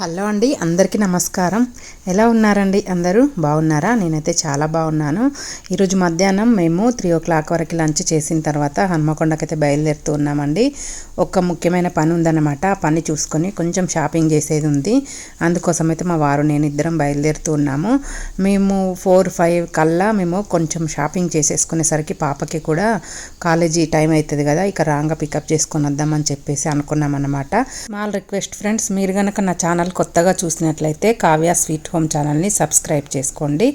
Hello అండి అందరికీ నమస్కారం. ఎలా ఉన్నారండి అందరూ? బాగున్నారా? నేనైతే చాలా బాగున్నాను. ఈరోజు మధ్యాహ్నం మేము త్రీ ఓ క్లాక్ వరకు లంచ్ చేసిన తర్వాత హనుమకొండకైతే బయలుదేరుతూ ఉన్నామండి. ఒక ముఖ్యమైన పని ఉందన్నమాట. ఆ పని చూసుకొని కొంచెం షాపింగ్ చేసేది ఉంది. అందుకోసం అయితే మా వారు నేను ఇద్దరం బయలుదేరుతూ ఉన్నాము. మేము ఫోర్ ఫైవ్ కల్లా మేము కొంచెం షాపింగ్ చేసేసుకునేసరికి పాపకి కూడా కాలేజీ టైం అవుతుంది కదా ఇక రాంగా పికప్ చేసుకొని వద్దామని చెప్పేసి అనుకున్నాం అనమాట మా రిక్వెస్ట్ ఫ్రెండ్స్ మీరు కనుక నా ఛానల్ కొత్తగా చూసినట్లయితే కావ్య స్వీట్ హోమ్ ఛానల్ని సబ్స్క్రైబ్ చేసుకోండి.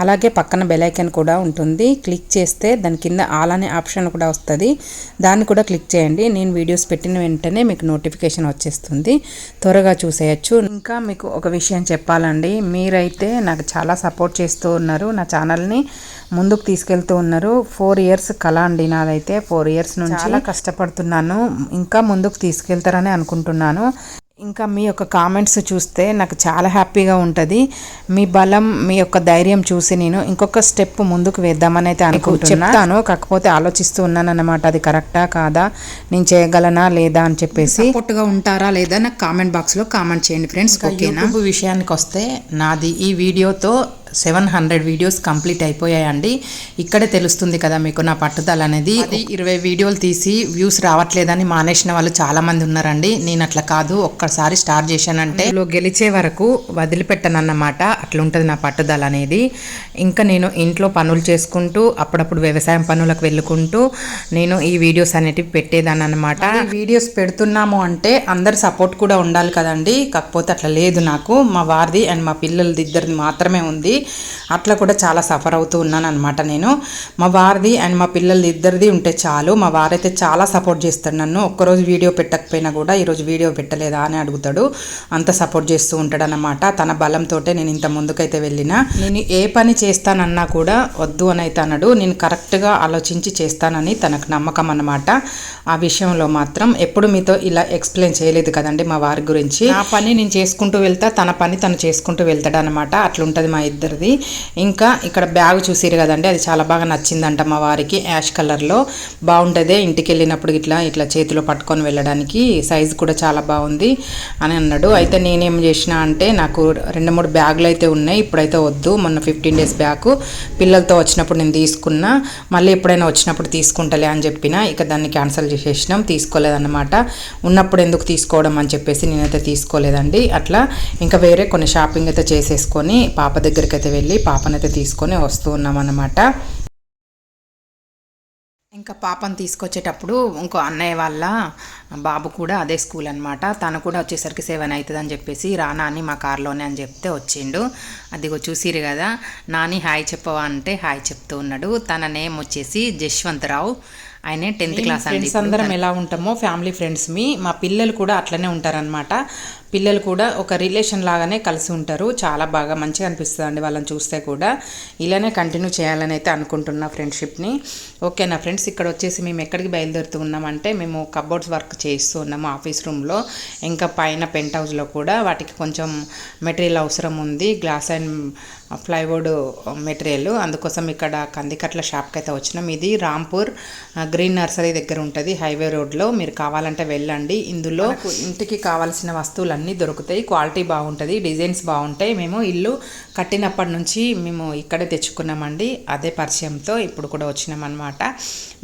అలాగే పక్కన బెలైకన్ కూడా ఉంటుంది. క్లిక్ చేస్తే దాని కింద ఆల్ అనే ఆప్షన్ కూడా వస్తుంది. దాన్ని కూడా క్లిక్ చేయండి. నేను వీడియోస్ పెట్టిన వెంటనే మీకు నోటిఫికేషన్ వచ్చేస్తుంది. త్వరగా చూసేయచ్చు. ఇంకా మీకు ఒక విషయం చెప్పాలండి. మీరైతే నాకు చాలా సపోర్ట్ చేస్తూ ఉన్నారు. నా ఛానల్ని ముందుకు తీసుకెళ్తూ ఉన్నారు. ఫోర్ ఇయర్స్ కళ అండి నాదైతే. ఫోర్ ఇయర్స్ నుంచి చాలా కష్టపడుతున్నాను. ఇంకా ముందుకు తీసుకెళ్తారని అనుకుంటున్నాను. ఇంకా మీ యొక్క కామెంట్స్ చూస్తే నాకు చాలా హ్యాపీగా ఉంటుంది. మీ బలం మీ యొక్క ధైర్యం చూసి నేను ఇంకొక స్టెప్ ముందుకు వేద్దామని అయితే అనుకుంటున్నాను కాకపోతే ఆలోచిస్తూ ఉన్నాను అనమాట అది కరెక్టా కాదా? నేను చేయగలనా లేదా అని చెప్పేసి. సపోర్ట్గా ఉంటారా లేదా నాకు కామెంట్ బాక్స్లో కామెంట్ చేయండి ఫ్రెండ్స్ ఓకేనా విషయానికి వస్తే నాది ఈ వీడియోతో సెవెన్ హండ్రెడ్ వీడియోస్ కంప్లీట్ అయిపోయాయండి. ఇక్కడే తెలుస్తుంది కదా మీకు నా పట్టుదల అనేది. ఇరవై వీడియోలు తీసి వ్యూస్ రావట్లేదని మానేసిన వాళ్ళు చాలా మంది ఉన్నారండి. నేను అట్లా కాదు ఒక్కసారి స్టార్ట్ చేశానంటే గెలిచే వరకు వదిలిపెట్టనన్నమాట. అట్లుంటుంది నా పట్టుదల అనేది. ఇంకా నేను ఇంట్లో పనులు చేసుకుంటూ అప్పుడప్పుడు వ్యవసాయం పనులకు వెళ్ళుకుంటూ నేను ఈ వీడియోస్ అనేటివి పెట్టేదాన్ని అనమాట వీడియోస్ పెడుతున్నాము అంటే అందరి సపోర్ట్ కూడా ఉండాలి కదండి. కాకపోతే అట్లా లేదు నాకు. మా వారిది అండ్ మా పిల్లలది ఇద్దరిది మాత్రమే ఉంది. అట్లా కూడా చాలా సఫర్ అవుతూ ఉన్నాను అనమాట నేను. మా వారిది అండ్ మా పిల్లలు ఇద్దరిది ఉంటే చాలు. మా వారైతే చాలా సపోర్ట్ చేస్తాడు నన్ను. ఒక్కరోజు వీడియో పెట్టకపోయినా కూడా ఈరోజు వీడియో పెట్టలేదా అని అడుగుతాడు. అంత సపోర్ట్ చేస్తూ ఉంటాడు అనమాట తన బలంతో నేను ఇంత ముందుకైతే వెళ్ళిన. నేను ఏ పని చేస్తానన్నా కూడా వద్దు అని అయితే అన్నాడు నేను కరెక్ట్గా ఆలోచించి చేస్తానని తనకు నమ్మకం అన్నమాట. ఆ విషయంలో మాత్రం ఎప్పుడు మీతో ఇలా ఎక్స్ప్లెయిన్ చేయలేదు కదండి మా వారి గురించి. ఆ పని నేను చేసుకుంటూ వెళ్తా తన పని తను చేసుకుంటూ వెళ్తాడనమాట అట్లుంటుంది మా ఇద్దరు ఇద్దరిది ఇంకా ఇక్కడ బ్యాగ్ చూసిరు కదండి అది చాలా బాగా నచ్చిందంట మా వారికి యాష్ కలర్లో. బాగుంటుంది ఇంటికి వెళ్ళినప్పుడు ఇట్లా ఇట్లా చేతిలో పట్టుకొని వెళ్ళడానికి సైజు కూడా చాలా బాగుంది అని అన్నాడు. అయితే నేనేం చేసిన అంటే నాకు రెండు మూడు బ్యాగులు అయితే ఉన్నాయి ఇప్పుడైతే వద్దు మొన్న ఫిఫ్టీన్ డేస్ బ్యాక్ పిల్లలతో వచ్చినప్పుడు నేను తీసుకున్నా మళ్ళీ ఎప్పుడైనా వచ్చినప్పుడు తీసుకుంటలే అని చెప్పిన ఇక దాన్ని క్యాన్సిల్ చేసేసినాం తీసుకోలేదన్నమాట. ఉన్నప్పుడు ఎందుకు తీసుకోవడం అని చెప్పేసి నేనైతే తీసుకోలేదండి. అట్లా ఇంకా వేరే కొన్ని షాపింగ్ అయితే చేసేసుకొని పాప దగ్గరికి అయితే వెళ్ళి పాపనైతే తీసుకొని వస్తూ ఉన్నామన్నమాట. ఇంకా పాపను తీసుకొచ్చేటప్పుడు ఇంకో అన్నయ్య వాళ్ళ బాబు కూడా అదే స్కూల్ అనమాట తను కూడా వచ్చేసరికి సెవెన్ అవుతుంది అని చెప్పేసి రా నాని మా కార్లోనే అని చెప్తే వచ్చిండు. అదిగో చూసిరు కదా నాని హాయ్ చెప్పవా అంటే హాయ్ చెప్తూ ఉన్నాడు. తన నేమ్ వచ్చేసి జశ్వంతరావు. ఆయన టెన్త్ క్లాస్ ఫ్రెండ్స్ అందరం ఎలా ఉంటామో ఫ్యామిలీ ఫ్రెండ్స్ మీ మా పిల్లలు కూడా అట్లనే ఉంటారనమాట పిల్లలు కూడా ఒక రిలేషన్ లాగానే కలిసి ఉంటారు. చాలా బాగా మంచిగా అనిపిస్తుంది అండి వాళ్ళని చూస్తే కూడా. ఇలానే కంటిన్యూ చేయాలని అయితే అనుకుంటున్నా ఫ్రెండ్షిప్ని ఓకేనా ఫ్రెండ్స్ ఇక్కడ వచ్చేసి మేము ఎక్కడికి బయలుదేరుతూ ఉన్నామంటే మేము కబోర్డ్స్ వర్క్ చేస్తూ ఉన్నాము ఆఫీస్ రూమ్లో ఇంకా పైన పెంట్ హౌస్లో కూడా వాటికి కొంచెం మెటీరియల్ అవసరం ఉంది. Glass and plywood material. అందుకోసం ఇక్కడ కందికట్ల షాప్కి అయితే వచ్చినాం. ఇది రాంపూర్ గ్రీన్ నర్సరీ దగ్గర ఉంటుంది. హైవే రోడ్లో. మీరు కావాలంటే వెళ్ళండి. ఇందులో ఇంటికి కావాల్సిన వస్తువులన్నీ దొరుకుతాయి. క్వాలిటీ బాగుంటుంది. డిజైన్స్ బాగుంటాయి. మేము ఇల్లు కట్టినప్పటి నుంచి మేము ఇక్కడే తెచ్చుకున్నామండి. అదే పరిచయంతో ఇప్పుడు కూడా వచ్చినామన్నమాట.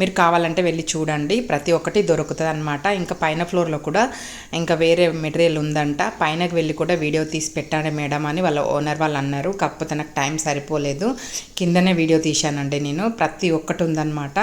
మీరు కావాలంటే వెళ్ళి చూడండి. ప్రతి ఒక్కటి దొరుకుతుంది అనమాట ఇంకా పైన ఫ్లోర్లో కూడా ఇంకా వేరే మెటీరియల్ ఉందంట. పైనకి వెళ్ళి కూడా వీడియో తీసి పెట్టండి మేడం అని వాళ్ళ ఓనర్ వాళ్ళు అన్నారు. కాకపోతే నాకు టైం సరిపోలేదు. కిందనే వీడియో తీశానండి నేను. ప్రతి ఒక్కటి ఉందన్నమాట.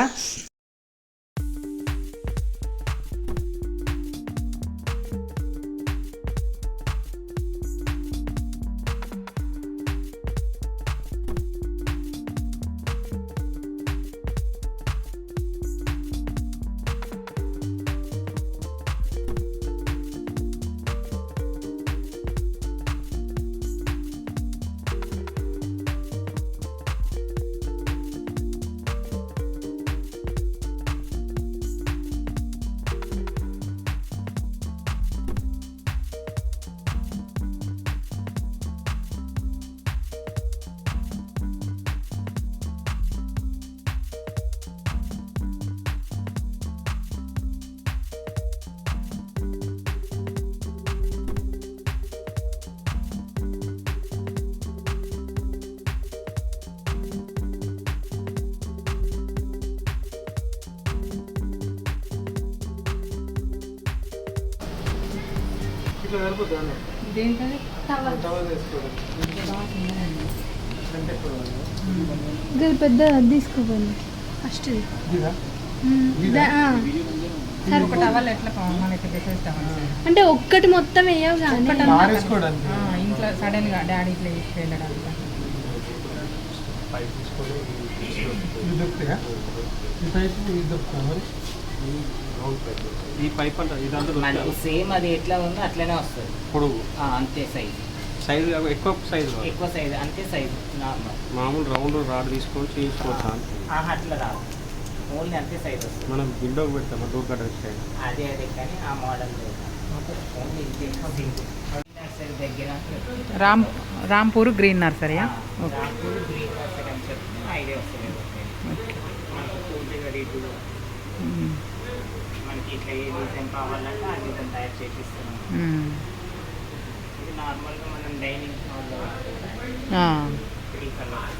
ఇట్లా సరిపోతుంది. టవల్ వేసుకోవడం పెద్ద తీసుకోపోయింది ఫస్ట్ అంటే ఒక్కటి మొత్తం వేయవు కానీ. ఇంట్లో సడన్గా డాడీ ఇట్లా వెళ్ళడానికి. ఇది దొరుకుతాయా? ఈ టైప్ ఇది దొరుకుతా మరి? ఈ పైప్ అంట ఇదంతా సేమ్ అది ఎట్లా ఉందో అట్లనే వస్తుంది. పొడుగు? ఆ, అంతే సైజ్ సైజు ఎక్కువ సైజు. ఎక్కువ సైజ్ అంతే సైజ్ నార్మల్ మామూలు రౌండ్ రాడ్ తీసుకొని. ఆహా అట్లా రాదు. ఓన్లీ అంతే సైజ్ వస్తుంది. మనం విండోకి పెడతాం డోర్ కట్టర్ సైడ్ అదే అదే కానీ ఆ మోడల్ ఓన్లీ నర్సరీ దగ్గర రామ్ రాంపూర్ గ్రీన్ నర్సరీయా రాంపూర్ గ్రీన్ నర్సరీ అని ఐడియా వస్తుంది. మనకి ఇట్లా ఏ డిజైన్ కావాలంటే ఆ డిజైన్ తయారు చేపిస్తున్నాం ఇది నార్మల్గా మనం డైనింగ్ హాల్లో త్రీ కలర్స్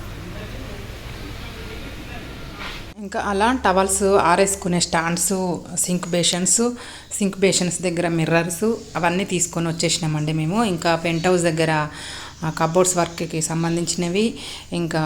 ఇంకా అలా towels ఆరేసుకునే stands sink basins sink basins దగ్గర మిర్రర్స్ అవన్నీ తీసుకొని వచ్చేసినామండి మేము. ఇంకా పెంట్ హౌస్ దగ్గర కబోర్డ్స్ వర్క్కి సంబంధించినవి. ఇంకా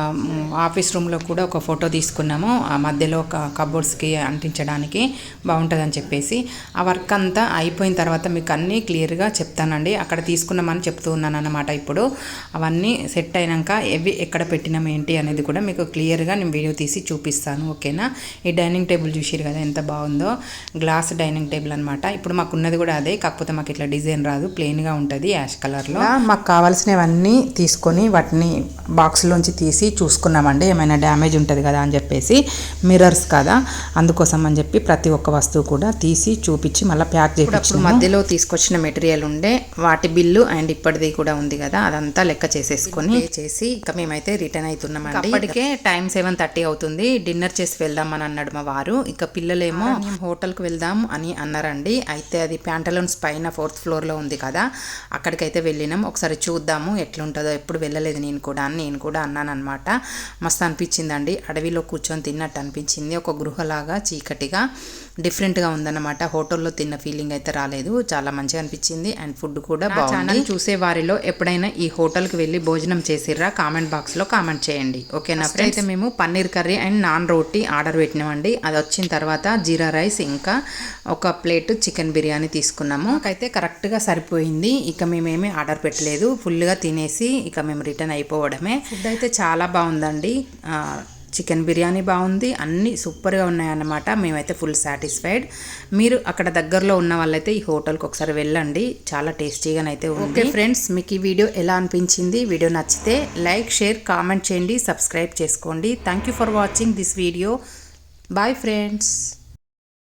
ఆఫీస్ రూమ్లో కూడా ఒక ఫోటో తీసుకున్నాము. ఆ మధ్యలో ఒక కబోర్డ్స్కి అంటించడానికి బాగుంటుందని చెప్పేసి. ఆ వర్క్ అంతా అయిపోయిన తర్వాత మీకు అన్నీ క్లియర్గా చెప్తానండి. అక్కడ తీసుకున్నామని చెప్తూ ఉన్నాను అన్నమాట ఇప్పుడు. అవన్నీ సెట్ అయినాక ఎవి ఎక్కడ పెట్టినాం ఏంటి అనేది కూడా మీకు క్లియర్గా నేను వీడియో తీసి చూపిస్తాను. ఓకేనా? ఈ డైనింగ్ టేబుల్ చూసిరు కదా ఎంత బాగుందో. గ్లాస్ డైనింగ్ టేబుల్ అనమాట ఇప్పుడు మాకున్నది కూడా అదే. కాకపోతే మాకు ఇట్లా డిజైన్ రాదు. ప్లెయిన్గా ఉంటుంది యాష్ కలర్లో. మాకు కావాల్సినవన్నీ తీసుకొని వాటిని బాక్స్లోంచి తీసి చూసుకున్నామండి. ఏమైనా డ్యామేజ్ ఉంటుంది కదా అని చెప్పేసి మిర్రర్స్ కదా అందుకోసం అని చెప్పి ప్రతి ఒక్క వస్తువు కూడా తీసి చూపించి మళ్ళీ ప్యాక్ చేసి మధ్యలో తీసుకొచ్చిన మెటీరియల్ ఉండే వాటి బిల్లు అండ్ ఇప్పటిది కూడా ఉంది కదా అదంతా లెక్క చేసేసుకొని చేసి ఇక మేమైతే రిటర్న్ అవుతున్నామండి అప్పటికే టైం సెవెన్ థర్టీ అవుతుంది డిన్నర్ చేసి వెళ్దామని అన్నాడు మా వారు. ఇక పిల్లలేమో మేము హోటల్కి వెళ్దాం అని అన్నారండి. అయితే అది ప్యాంటలోన్స్ పైన ఫోర్త్ ఫ్లోర్లో ఉంది కదా అక్కడికైతే వెళ్ళినాం. ఒకసారి చూద్దాము ఎట్లుంటుందో ఎప్పుడు వెళ్ళలేదు నేను కూడా అని నేను కూడా అన్నాను అనమాట మస్తు అనిపించిందండి. అడవిలో కూర్చొని తిన్నట్టు అనిపించింది. ఒక గృహలాగా చీకటిగా డిఫరెంట్గా ఉందన్నమాట. హోటల్లో తిన్న ఫీలింగ్ అయితే రాలేదు. చాలా మంచిగా అనిపించింది. అండ్ ఫుడ్ కూడా బాగుంది. చూసే వారిలో ఎప్పుడైనా ఈ హోటల్కి వెళ్ళి భోజనం చేసిర్రా? కామెంట్ బాక్స్లో కామెంట్ చేయండి. ఓకేనా ఫ్రెండ్స్? అయితే మేము paneer curry and naan roti order పెట్టినామండి. అది వచ్చిన తర్వాత జీరా రైస్ ఇంకా ఒక ప్లేట్ చికెన్ బిర్యానీ తీసుకున్నాము. అయితే కరెక్ట్గా సరిపోయింది. ఇక మేమేమి ఆర్డర్ పెట్టలేదు. ఫుల్గా తినేసి ఇక మేము రిటర్న్ అయిపోవడమే. ఫుడ్ అయితే చాలా బాగుందండి. చికెన్ బిర్యానీ బాగుంది. అన్నీ సూపర్గా ఉన్నాయన్నమాట. మేమైతే ఫుల్ సాటిస్ఫైడ్. మీరు అక్కడ దగ్గరలో ఉన్న వాళ్ళైతే ఈ హోటల్కి ఒకసారి వెళ్ళండి. చాలా టేస్టీగానైతే ఉంది. ఓకే ఫ్రెండ్స్ మీకు ఈ వీడియో ఎలా అనిపించింది? వీడియో నచ్చితే లైక్ షేర్ కామెంట్ చేయండి. సబ్స్క్రైబ్ చేసుకోండి. Thank you for watching this video bye friends